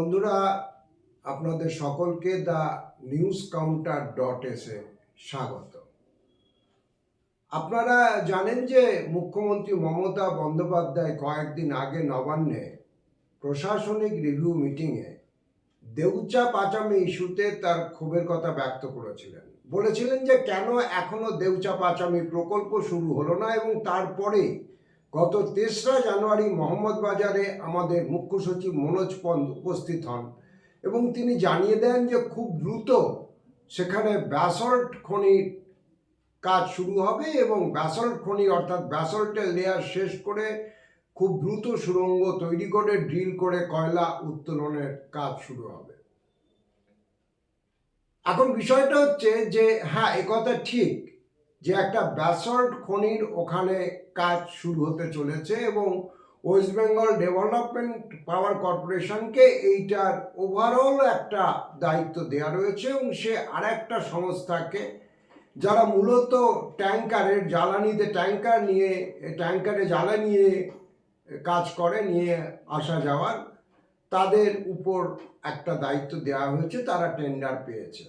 বন্ধুরা, আপনাদের সকলকে দ্য নিউজ কাউন্টার ডট এসে স্বাগত। আপনারা জানেন যে মুখ্যমন্ত্রী মমতা বন্দ্যোপাধ্যায় কয়েকদিন আগে নবান্নে প্রশাসনিক রিভিউ মিটিংয়ে দেউচা পাচামি ইস্যুতে তার ক্ষোভের কথা ব্যক্ত করেছিলেন। বলেছিলেন যে কেন এখনও দেউচা পাচামি প্রকল্প শুরু হলো না এবং তারপরে গত তেসরা জানুয়ারি মোহাম্মদ বাজারে আমাদের মুখ্য সচিব মনোজ পন্দ উপস্থিত হন এবং তিনি জানিয়ে দেন যে খুব দ্রুত সেখানে ব্যাসল্ট খনির কাজ শুরু হবে এবং ব্যাসল্ট খনি অর্থাৎ ব্যাসল্টের লেয়ার শেষ করে খুব দ্রুত সুড়ঙ্গ তৈরি করে ড্রিল করে কয়লা উত্তোলনের কাজ শুরু হবে। এখন বিষয়টা হচ্ছে যে হ্যাঁ কথা ঠিক যে একটা ব্যাসল্ট খনির ওখানে কাজ শুরু হতে চলেছে এবং ওয়েস্ট বেঙ্গল ডেভেলপমেন্ট পাওয়ার কর্পোরেশনকে এইটার ওভারঅল একটা দায়িত্ব দেওয়া রয়েছে এবং সে আর একটা সংস্থাকে, যারা মূলত ট্যাঙ্কারের জ্বালানিতে ট্যাঙ্কার নিয়ে, ট্যাঙ্কারে জ্বালানি নিয়ে কাজ করে, নিয়ে আসা যাওয়ার, তাদের উপর একটা দায়িত্ব দেওয়া হয়েছে, তারা টেন্ডার পেয়েছে।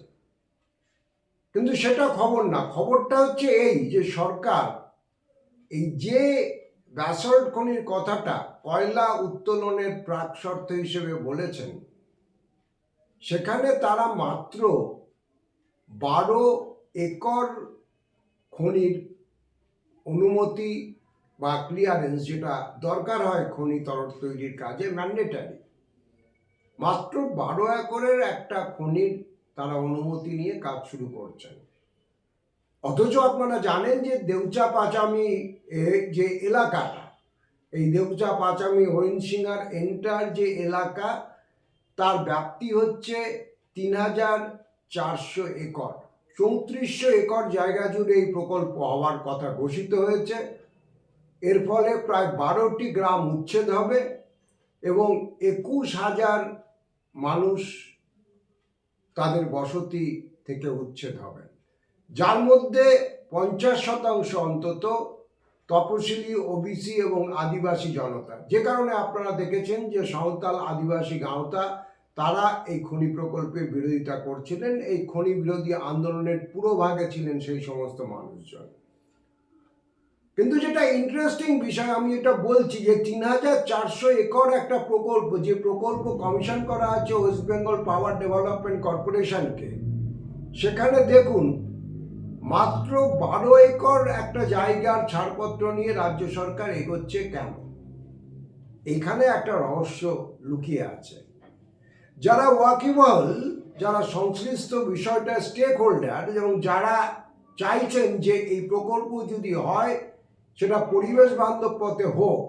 কিন্তু সেটা খবর না, খবরটা হচ্ছে এই যে সরকার এই যে ব্যাসল্ট খনির কথাটা কয়লা উত্তোলনের প্রাক শর্ত হিসেবে বলেছেন, সেখানে তারা মাত্র বারো একর খনির অনুমতি বা ক্লিয়ারেন্স যেটা দরকার হয় খনি তরল তৈরির কাজে ম্যান্ডেটারি মাত্র বারো একরের একটা খনির তারা অনুমতি নিয়ে কাজ শুরু করছেন। অথচ আপনারা জানেন যে দেউচা পাচামি যে এলাকাটা, এই দেউচা পাচামি হরিণসিংহার এন্টার যে এলাকা, তার ব্যাপ্তি হচ্ছে তিন হাজার চারশো একর। চৌত্রিশশো একর জায়গা জুড়ে এই প্রকল্প হওয়ার কথা ঘোষিত হয়েছে। এর ফলে প্রায় বারোটি গ্রাম উচ্ছেদ হবে এবং একুশ হাজার মানুষ তাদের বসতি থেকে উচ্ছেদ হবেন যার মধ্যে পঞ্চাশ শতাংশ অন্তত তপশিলি, ওবিসি এবং আদিবাসী জনতা। যে কারণে আপনারা দেখেছেন যে সাঁওতাল আদিবাসী গাঁওতা, তারা এই খনি প্রকল্পের বিরোধিতা করছিলেন। এই খনি বিরোধী আন্দোলনের পুরো ভাগে ছিলেন সেই সমস্ত মানুষজন। কিন্তু যেটা ইন্টারেস্টিং বিষয়, আমি এটা বলছি যে তিন হাজার চারশো একর একটা প্রকল্প, যে প্রকল্প কমিশন করা আছে ওয়েস্ট বেঙ্গল পাওয়ার ডেভেলপমেন্ট কর্পোরেশনকে সেখানে দেখুন মাত্র বারো একর একটা জায়গার ছাড়পত্র নিয়ে রাজ্য সরকার এগোচ্ছে কেন এখানে একটা রহস্য লুকিয়ে আছে। যারা ওয়াকিবল যারা সংশ্লিষ্ট বিষয়টা স্টেক হোল্ডার এবং যারা চাইছেন যে এই প্রকল্প যদি হয়, সেটা পরিবেশ বান্ধব পথে হোক,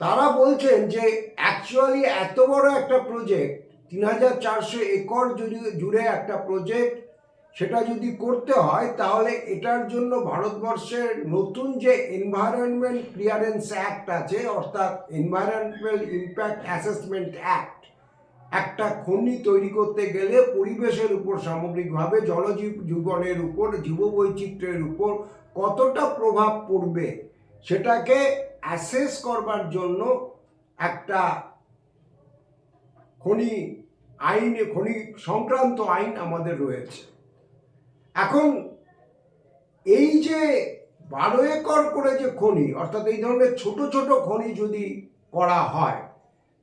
তারা বলছেন যে অ্যাকচুয়ালি এত বড় একটা প্রজেক্ট তিন হাজার চারশো একর জুড়ে একটা প্রজেক্ট সেটা যদি করতে হয়, তাহলে এটার জন্য ভারতবর্ষের নতুন যে এনভায়রনমেন্ট ক্লিয়ারেন্স অ্যাক্ট আছে, অর্থাৎ এনভায়রনমেন্টাল ইম্প্যাক্ট অ্যাসেসমেন্ট অ্যাক্ট একটা খনি তৈরি করতে গেলে পরিবেশের উপর সামগ্রিকভাবে, জলজীব জীবনের উপর, জীববৈচিত্র্যের উপর কতটা প্রভাব পড়বে, সেটাকে অ্যাসেস করবার জন্য একটা খনি আইনে, খনি সংক্রান্ত আইন আমাদের রয়েছে। এখন এই যে বারো একর করে যে খনি, অর্থাৎ এই ধরনের ছোট ছোট খনি যদি করা হয়,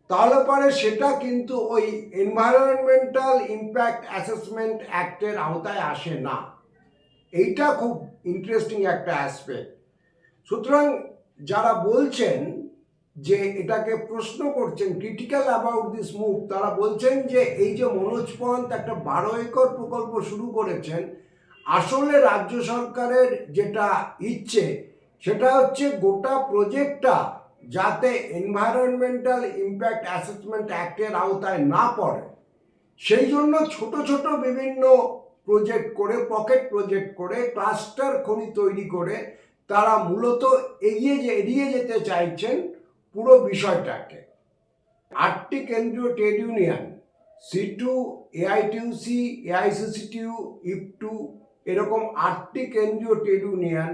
তাহলে পরে সেটা কিন্তু ওই এনভায়রনমেন্টাল ইম্প্যাক্ট অ্যাসেসমেন্ট অ্যাক্টের আওতায় আসে না। এইটা খুব ইন্টারেস্টিং একটা অ্যাসপেক্ট সুতরাং যারা বলছেন যে এটাকে প্রশ্ন করছেন ক্রিটিক্যাল অ্যাবাউট দিস মুভ তারা বলছেন যে এই যে মনোজ পন্ত একটা বারো একর প্রকল্প শুরু করেছেন আসলে রাজ্য সরকারের যেটা ইচ্ছে, সেটা হচ্ছে গোটা প্রজেক্টটা যাতে এনভায়রনমেন্টাল ইম্প্যাক্ট অ্যাসেসমেন্ট অ্যাক্টের আওতায় না পড়ে। সেই জন্য ছোট ছোট বিভিন্ন প্রজেক্ট করে পকেট প্রজেক্ট করে ক্লাস্টার খনি তৈরি করে তারা মূলত এগিয়ে যে, এড়িয়ে যেতে চাইছেন পুরো বিষয়টাকে। আটটি কেন্দ্রীয় trade union CITU AITUC AICCTU ইপটু এরকম আটটি কেন্দ্রীয় ট্রেড ইউনিয়ন,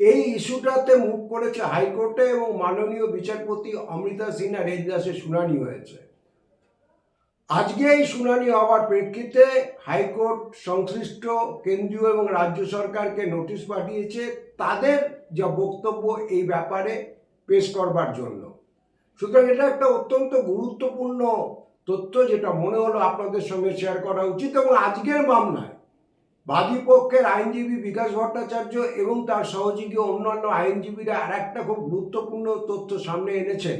এই ইস্যুটাতে মুভ করেছে হাইকোর্টে এবং মাননীয় বিচারপতি অমৃতা সিনহা রেজদাসের শুনানি হয়েছে। আজকে এই শুনানি হওয়ার প্রেক্ষিতে হাইকোর্ট সংশ্লিষ্ট কেন্দ্রীয় এবং রাজ্য সরকারকে নোটিশ পাঠিয়েছে তাদের যা বক্তব্য এই ব্যাপারে পেশ করবার জন্য। সুতরাং এটা একটা অত্যন্ত গুরুত্বপূর্ণ তথ্য যেটা মনে হলো আপনাদের সঙ্গে শেয়ার করা উচিত এবং আজকের মামলায় বাদী পক্ষের আইনজীবী বিকাশ ভট্টাচার্য এবং তার সহযোগী অন্যান্য আইনজীবীরা আর একটা খুব গুরুত্বপূর্ণ তথ্য সামনে এনেছেন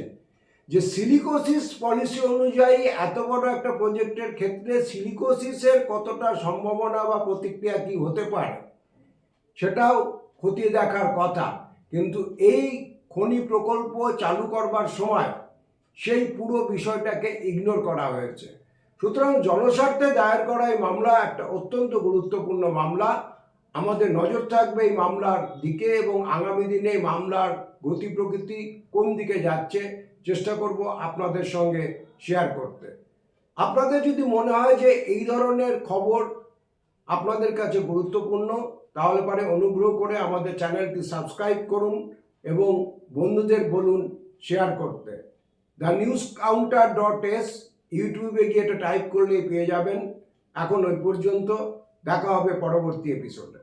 যে সিলিকোসিস পলিসি অনুযায়ী এত বড় একটা প্রজেক্টের ক্ষেত্রে সিলিকোসিসের কতটা সম্ভাবনা বা প্রতিক্রিয়া কি হতে পারে, সেটাও খতিয়ে দেখার কথা। কিন্তু এই খনি প্রকল্প চালু করবার সময় সেই পুরো বিষয়টাকে ইগনোর করা হয়েছে। সুতরাং জনস্বার্থে দায়ের করা এই মামলা একটা অত্যন্ত গুরুত্বপূর্ণ মামলা। আমাদের নজর থাকবে এই মামলার দিকে এবং আগামী দিনে মামলার গতি প্রকৃতি কোন দিকে যাচ্ছে চেষ্টা করব আপনাদের সঙ্গে শেয়ার করতে। আপনাদের যদি মনে হয় যে এই ধরনের খবর আপনাদের কাছে গুরুত্বপূর্ণ, তাহলে পারে অনুগ্রহ করে আমাদের চ্যানেলটি সাবস্ক্রাইব করুন এবং বন্ধুদের বলুন শেয়ার করতে। The news counter dot S ইউটিউবে গিয়ে এটা টাইপ করলেই পেয়ে যাবেন। এখন ওই পর্যন্ত দেখা হবে পরবর্তী এপিসোডে